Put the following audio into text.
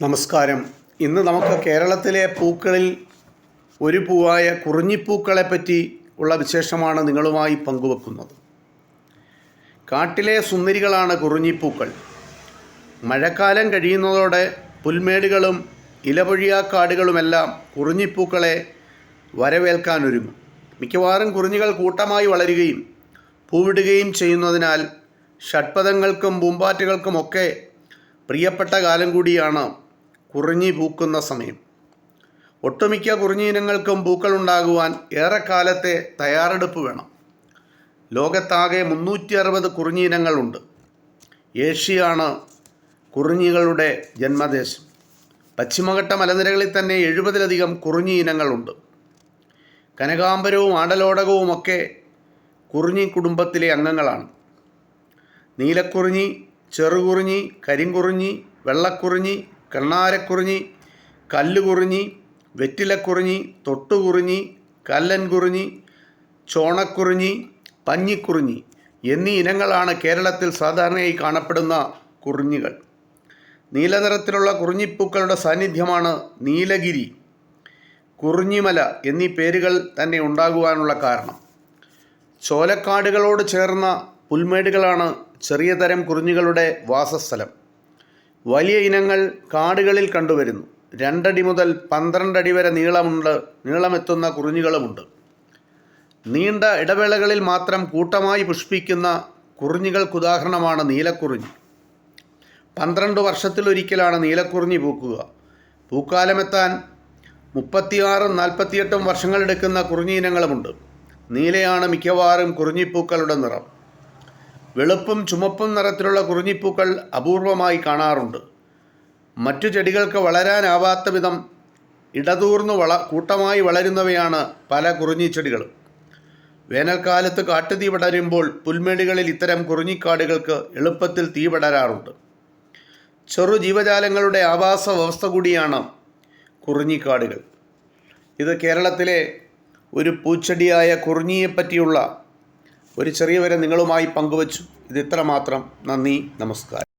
നമസ്കാരം. ഇന്ന് നമുക്ക് കേരളത്തിലെ പൂക്കളിൽ ഒരു പൂവായ കുറിഞ്ഞിപ്പൂക്കളെ പറ്റി ഉള്ള വിശേഷമാണ് നിങ്ങളുമായി പങ്കുവെക്കുന്നത്. കാട്ടിലെ സുന്ദരികളാണ് കുറിഞ്ഞിപ്പൂക്കൾ. മഴക്കാലം കഴിയുന്നതോടെ പുൽമേടുകളും ഇലപൊഴിയാക്കാടുകളുമെല്ലാം കുറിഞ്ഞിപ്പൂക്കളെ വരവേൽക്കാനൊരുങ്ങും. മിക്കവാറും കുറിഞ്ഞികൾ കൂട്ടമായി വളരുകയും പൂവിടുകയും ചെയ്യുന്നതിനാൽ ഷഡ്പഥങ്ങൾക്കും പൂമ്പാറ്റകൾക്കുമൊക്കെ പ്രിയപ്പെട്ട കാലം കൂടിയാണ് കുറിഞ്ഞി പൂക്കുന്ന സമയം. ഒട്ടുമിക്ക കുറിഞ്ഞി ഇനങ്ങൾക്കും പൂക്കളുണ്ടാകുവാൻ ഏറെക്കാലത്തെ തയ്യാറെടുപ്പ് വേണം. ലോകത്താകെ മുന്നൂറ്റി അറുപത് കുറിഞ്ഞി ഇനങ്ങളുണ്ട്. ഏഷ്യയാണ് കുറിഞ്ഞികളുടെ ജന്മദേശം. പശ്ചിമഘട്ട മലനിരകളിൽ തന്നെ എഴുപതിലധികം കുറിഞ്ഞി ഇനങ്ങളുണ്ട്. കനകാംബരവും ആടലോടകവുമൊക്കെ കുറിഞ്ഞി കുടുംബത്തിലെ അംഗങ്ങളാണ്. നീലക്കുറിഞ്ഞി ചെറുകുറിഞ്ഞി കരിങ്കുറിഞ്ഞി വെള്ളക്കുറിഞ്ഞി കണ്ണാരക്കുറിഞ്ഞി കല്ലുകുറിഞ്ഞി വെറ്റിലക്കുറിഞ്ഞി തൊട്ടുകുറിഞ്ഞി കല്ലൻ കുറിഞ്ഞി ചോണക്കുറിഞ്ഞി പഞ്ഞിക്കുറിഞ്ഞി എന്നീ ഇനങ്ങളാണ് കേരളത്തിൽ സാധാരണയായി കാണപ്പെടുന്ന കുറിഞ്ഞികൾ. നീലനിറത്തിലുള്ള കുറിഞ്ഞിപ്പൂക്കളുടെ സാന്നിധ്യമാണ് നീലഗിരി കുറിഞ്ഞിമല എന്നീ പേരുകൾ തന്നെ ഉണ്ടാകുവാനുള്ള കാരണം. ചോലക്കാടുകളോട് ചേർന്ന പുൽമേടുകളാണ് ചെറിയ തരം കുറിഞ്ഞികളുടെ വാസസ്ഥലം. വലിയ ഇനങ്ങൾ കാടുകളിൽ കണ്ടുവരുന്നു. രണ്ടടി മുതൽ പന്ത്രണ്ടടി വരെ നീളമുണ്ട് നീളമെത്തുന്ന കുറിഞ്ഞികളുമുണ്ട്. നീണ്ട ഇടവേളകളിൽ മാത്രം കൂട്ടമായി പുഷ്പിക്കുന്ന കുറിഞ്ഞികൾക്കുദാഹരണമാണ് നീലക്കുറിഞ്ഞി. പന്ത്രണ്ട് വർഷത്തിലൊരിക്കലാണ് നീലക്കുറിഞ്ഞി പൂക്കുക. പൂക്കാലമെത്താൻ മുപ്പത്തിയാറും നാൽപ്പത്തിയെട്ടും വർഷങ്ങളെടുക്കുന്ന കുറിഞ്ഞി ഇനങ്ങളുമുണ്ട്. നീലയാണ് മിക്കവാറും കുറിഞ്ഞിപ്പൂക്കളുടെ നിറം. വെളുപ്പും ചുമപ്പും നിറത്തിലുള്ള കുറിഞ്ഞിപ്പൂക്കൾ അപൂർവമായി കാണാറുണ്ട്. മറ്റു ചെടികൾക്ക് വളരാനാവാത്ത വിധം ഇടതൂർന്ന് വള കൂട്ടമായി വളരുന്നവയാണ് പല കുറിഞ്ഞിച്ചെടികളും വേനൽക്കാലത്ത് കാട്ടുതീ പടരുമ്പോൾ പുൽമേടുകളിൽ ഇത്തരം കുറിഞ്ഞിക്കാടുകൾക്ക് എളുപ്പത്തിൽ തീ പടരാറുണ്ട്. ചെറു ജീവജാലങ്ങളുടെ ആവാസ വ്യവസ്ഥ കൂടിയാണ് കുറിഞ്ഞിക്കാടുകൾ. ഇത് കേരളത്തിലെ ഒരു പൂച്ചെടിയായ കുറിഞ്ഞിയെപ്പറ്റിയുള്ള ഒരു ചെറിയ വരെ നിങ്ങളുമായി പങ്കുവച്ചു. ഇത് ഇത്ര മാത്രം നന്ദി നമസ്കാരം.